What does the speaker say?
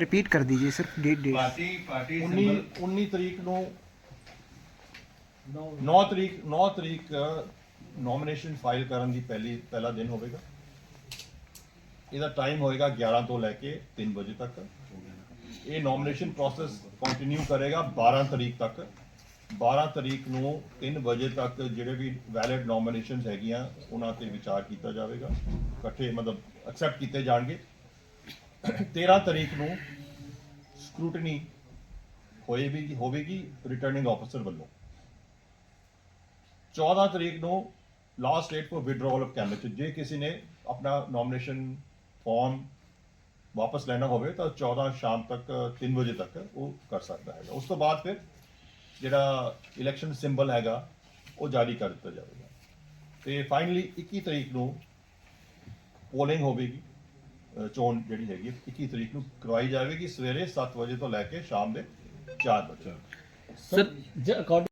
Repeat ਕਰ ਦੀजिए ਸਿਰਫ date date party party 19 ਤਰੀਕ ਨੂੰ 9 ਤਰੀਕ 9 ਤਰੀਕ ਨੋਮੀਨੇਸ਼ਨ ਫਾਈਲ ਕਰਨ ਦੀ ਪਹਿਲੀ ਪਹਿਲਾ ਦਿਨ ਹੋਵੇਗਾ। ਇਹਦਾ ਟਾਈਮ ਹੋਏਗਾ 11 ਤੋਂ ਲੈ ਕੇ 3 ਵਜੇ ਤੱਕ। ਇਹ ਨੋਮੀਨੇਸ਼ਨ ਪ੍ਰੋਸੈਸ ਕੰਟੀਨਿਊ ਕਰੇਗਾ 12 ਤਰੀਕ ਤੱਕ। 12 ਤਰੀਕ ਨੂੰ 3 ਵਜੇ ਤੱਕ ਜਿਹੜੇ ਵੀ ਵੈਲਿਡ ਨੋਮੀਨੇਸ਼ਨਸ ਹੈਗੀਆਂ ਉਹਨਾਂ ਤੇ ਵਿਚਾਰ ਕੀਤਾ ਜਾਵੇਗਾ। ਇਕੱਠੇ ਮਤਲਬ ਅਕਸੈਪਟ ਕੀਤੇ ਜਾਣਗੇ। 13 ਤਰੀਕ ਨੂੰ ਸਕ੍ਰੂਟਨੀ ਹੋਏਗੀ ਹੋਵੇਗੀ ਰਿਟਰਨਿੰਗ ਆਫੀਸਰ ਵੱਲੋਂ। 14 ਤਰੀਕ ਨੂੰ last date for withdrawal of candidate ਜੇ ਕਿਸੇ ਨੇ ਆਪਣਾ ਨੋਮੀਨੇਸ਼ਨ ਫਾਰਮ ਵਾਪਸ ਲੈਣਾ ਹੋਵੇ ਤਾਂ 14 ਸ਼ਾਮ ਤੱਕ 3 ਵਜੇ ਤੱਕ ਉਹ ਕਰ ਸਕਦਾ ਹੈਗਾ। ਉਸ ਤੋਂ ਬਾਅਦ ਫਿਰ ਜਿਹੜਾ ਇਲੈਕਸ਼ਨ ਸਿੰਬਲ ਹੈਗਾ, ਉਹ ਜਾਰੀ ਕਰ ਦਿੱਤਾ ਜਾਵੇਗਾ। ਤੇ ਫਾਈਨਲੀ 21 ਤਰੀਕ ਨੂੰ ਪੋਲਿੰਗ ਹੋਵੇਗੀ। ਚੋਣ ਜਿਹੜੀ ਹੈਗੀ ਹੈ, 21 ਤਰੀਕ ਨੂੰ ਕਰਵਾਈ ਜਾਵੇਗੀ ਸਵੇਰੇ 7 ਵਜੇ ਤੋਂ ਲੈ ਕੇ ਸ਼ਾਮ ਦੇ 4 ਵਜੇ। Sir according